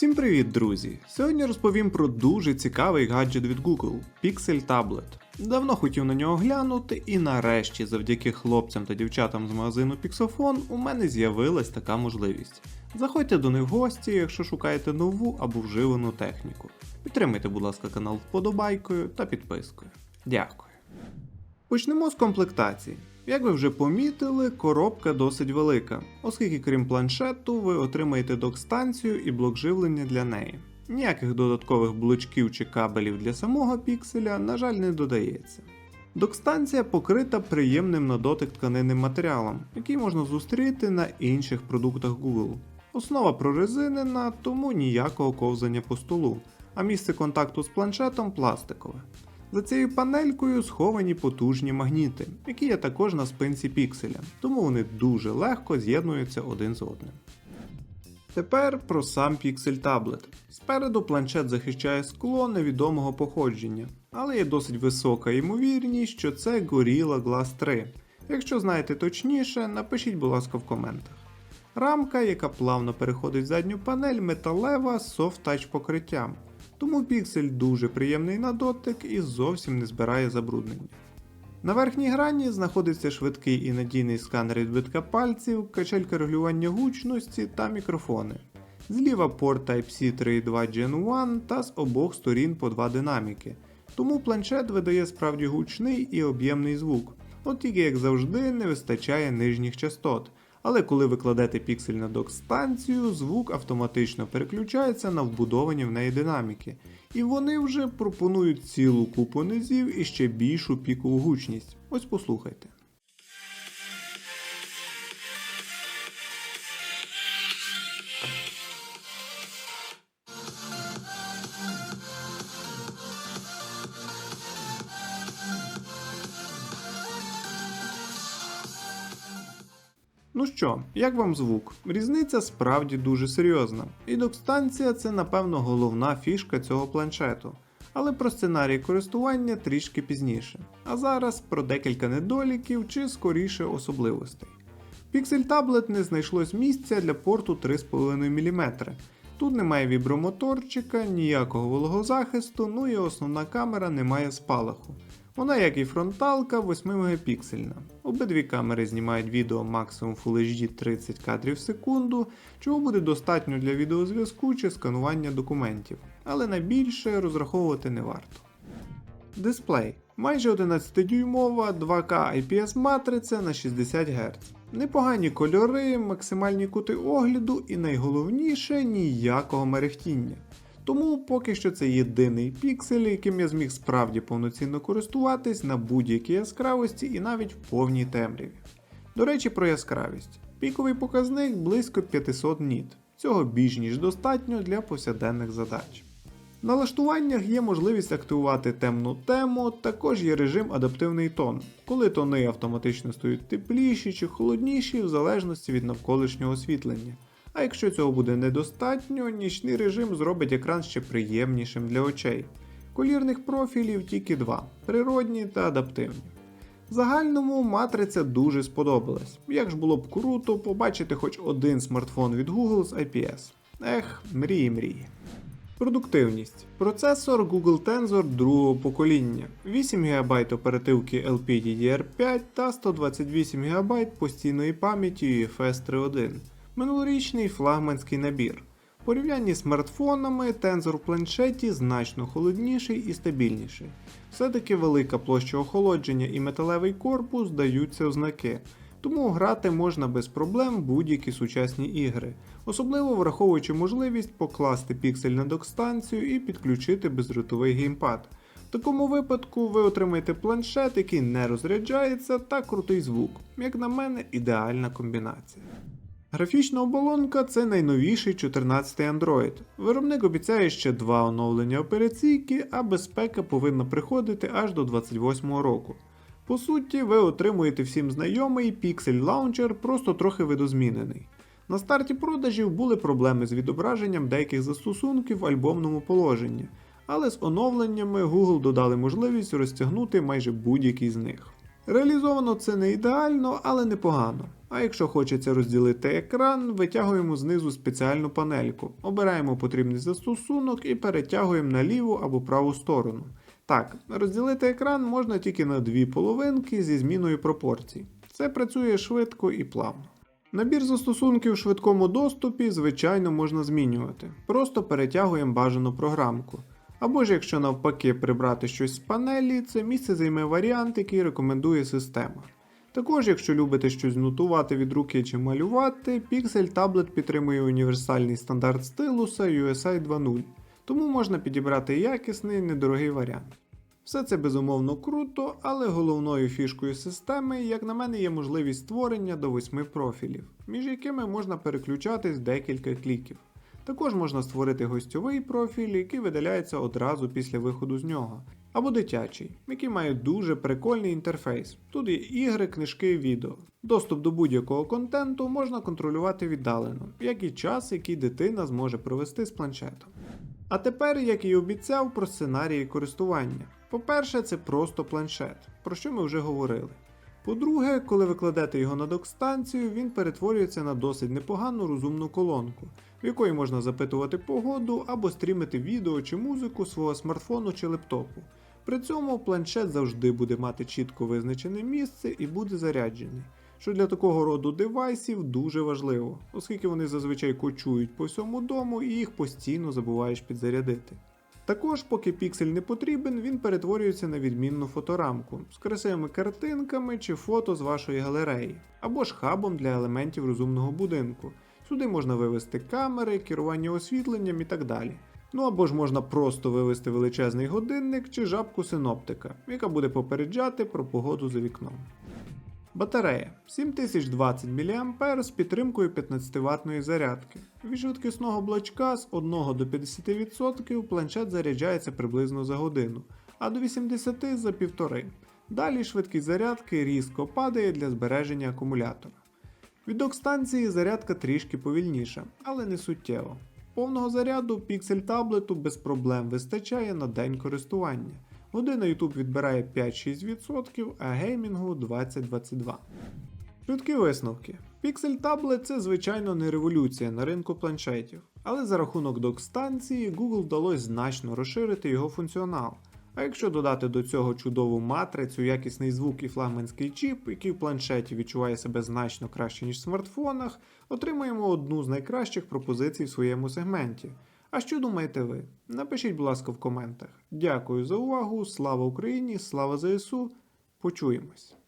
Всім привіт, друзі! Сьогодні розповім про дуже цікавий гаджет від Google Pixel Tablet. Давно хотів на нього глянути, і нарешті, завдяки хлопцям та дівчатам з магазину Pixofon, у мене з'явилась така можливість. Заходьте до них в гості, якщо шукаєте нову або вживану техніку. Підтримайте, будь ласка, канал вподобайкою та підпискою. Дякую. Почнемо з комплектації. Як ви вже помітили, коробка досить велика, оскільки крім планшету, ви отримаєте док-станцію і блок живлення для неї. Ніяких додаткових блочків чи кабелів для самого пікселя, на жаль, не додається. Док-станція покрита приємним на дотик тканинним матеріалом, який можна зустріти на інших продуктах Google. Основа прорезинена, тому ніякого ковзання по столу, а місце контакту з планшетом пластикове. За цією панелькою сховані потужні магніти, які є також на спинці пікселя, тому вони дуже легко з'єднуються один з одним. Тепер про сам Pixel Tablet. Спереду планшет захищає скло невідомого походження, але є досить висока ймовірність, що це Gorilla Glass 3. Якщо знаєте точніше, напишіть, будь ласка, в коментах. Рамка, яка плавно переходить в задню панель, металева з touch покриттям, тому піксель дуже приємний на дотик і зовсім не збирає забруднення. На верхній грані знаходиться швидкий і надійний сканер відбитка пальців, качелька регулювання гучності та мікрофони. Зліва порт Type-C 3.2 Gen 1 та з обох сторін по два динаміки. Тому планшет видає справді гучний і об'ємний звук. От тільки, як завжди, не вистачає нижніх частот. Але коли ви кладете піксель на док-станцію, звук автоматично переключається на вбудовані в неї динаміки, і вони вже пропонують цілу купу низів і ще більшу пікову гучність. Ось послухайте. Ну що, як вам звук? Різниця справді дуже серйозна. І док-станція це, напевно, головна фішка цього планшету. Але про сценарій користування трішки пізніше. А зараз про декілька недоліків чи скоріше особливостей. Pixel Tablet не знайшлось місця для порту 3,5 мм. Тут немає вібромоторчика, ніякого вологозахисту, ну і основна камера не має спалаху. Вона, як і фронталка, 8 мегапіксельна. Обидві камери знімають відео максимум Full HD 30 кадрів в секунду, чого буде достатньо для відеозв'язку чи сканування документів, але на більше розраховувати не варто. Дисплей. Майже 11-дюймова 2К IPS матриця на 60 Гц. Непогані кольори, максимальні кути огляду і найголовніше ніякого мерехтіння. Тому поки що це єдиний піксель, яким я зміг справді повноцінно користуватись на будь-якій яскравості і навіть в повній темряві. До речі, про яскравість. Піковий показник близько 500 ніт. Цього більш ніж достатньо для повсякденних задач. В налаштуваннях є можливість активувати темну тему, також є режим адаптивний тон, коли тони автоматично стають тепліші чи холодніші в залежності від навколишнього освітлення. А якщо цього буде недостатньо, нічний режим зробить екран ще приємнішим для очей. Колірних профілів тільки два природні та адаптивні. В загальному матриця дуже сподобалась. Як ж було б круто побачити хоч один смартфон від Google з IPS. Ех, мрії мрії. Продуктивність. Процесор Google Tensor другого покоління, 8 ГБ оперативки LPDDR5 та 128 ГБ постійної пам'яті UFS 3.1 минулорічний флагманський набір. В порівнянні з смартфонами тензор в планшеті значно холодніший і стабільніший. Все-таки велика площа охолодження і металевий корпус даються в знаки, тому грати можна без проблем будь-які сучасні ігри, особливо враховуючи можливість покласти піксель на док-станцію і підключити бездротовий геймпад. В такому випадку ви отримаєте планшет, який не розряджається, та крутий звук. Як на мене, ідеальна комбінація. Графічна оболонка це найновіший 14-й Android. Виробник обіцяє ще два оновлення операційки, а безпека повинна приходити аж до 28-го року. По суті, ви отримуєте всім знайомий Pixel Launcher, просто трохи видозмінений. На старті продажів були проблеми з відображенням деяких застосунків в альбомному положенні, але з оновленнями Google додали можливість розтягнути майже будь-який з них. Реалізовано це не ідеально, але непогано. А якщо хочеться розділити екран, витягуємо знизу спеціальну панельку, обираємо потрібний застосунок і перетягуємо на ліву або праву сторону. Так, розділити екран можна тільки на дві половинки зі зміною пропорцій. Це працює швидко і плавно. Набір застосунків у швидкому доступі, звичайно, можна змінювати. Просто перетягуємо бажану програмку. Або ж якщо навпаки прибрати щось з панелі, це місце займе варіант, який рекомендує система. Також, якщо любите щось нотувати від руки чи малювати, Pixel Tablet підтримує універсальний стандарт стилуса USI 2.0, тому можна підібрати якісний недорогий варіант. Все це безумовно круто, але головною фішкою системи, як на мене, є можливість створення до 8 профілів, між якими можна переключатись декілька кліків. Також можна створити гостьовий профіль, який видаляється одразу після виходу з нього, або дитячий, який має дуже прикольний інтерфейс. Тут є ігри, книжки, відео. Доступ до будь-якого контенту можна контролювати віддалено, як і час, який дитина зможе провести з планшетом. А тепер, як і обіцяв, про сценарії користування. По-перше, це просто планшет, про що ми вже говорили. По-друге, коли ви кладете його на док-станцію, він перетворюється на досить непогану розумну колонку, в якої можна запитувати погоду або стрімити відео чи музику свого смартфону чи лептопу. При цьому планшет завжди буде мати чітко визначене місце і буде заряджений, що для такого роду девайсів дуже важливо, оскільки вони зазвичай кочують по всьому дому і їх постійно забуваєш підзарядити. Також, поки піксель не потрібен, він перетворюється на відмінну фоторамку з красивими картинками чи фото з вашої галереї, або ж хабом для елементів розумного будинку. Сюди можна вивести камери, керування освітленням і так далі. Ну або ж можна просто вивести величезний годинник чи жабку синоптика, яка буде попереджати про погоду за вікном. Батарея 7020 мА з підтримкою 15 ватної зарядки. Від швидкісного блочка з 1 до 50% планшет заряджається приблизно за годину, а до 80 за півтори. Далі швидкість зарядки різко падає для збереження акумулятора. Від док-станції зарядка трішки повільніша, але не суттєво. Повного заряду піксель таблету без проблем вистачає на день користування. Година YouTube відбирає 5-6%, а геймінгу 20-22%. Швидкі висновки. Pixel Tablet це звичайно не революція на ринку планшетів, але за рахунок док-станції Google вдалося значно розширити його функціонал. А якщо додати до цього чудову матрицю, якісний звук і флагманський чіп, який в планшеті відчуває себе значно краще, ніж в смартфонах, отримуємо одну з найкращих пропозицій в своєму сегменті. А що думаєте ви? Напишіть, будь ласка, в коментах. Дякую за увагу, слава Україні, слава ЗСУ. Почуємось!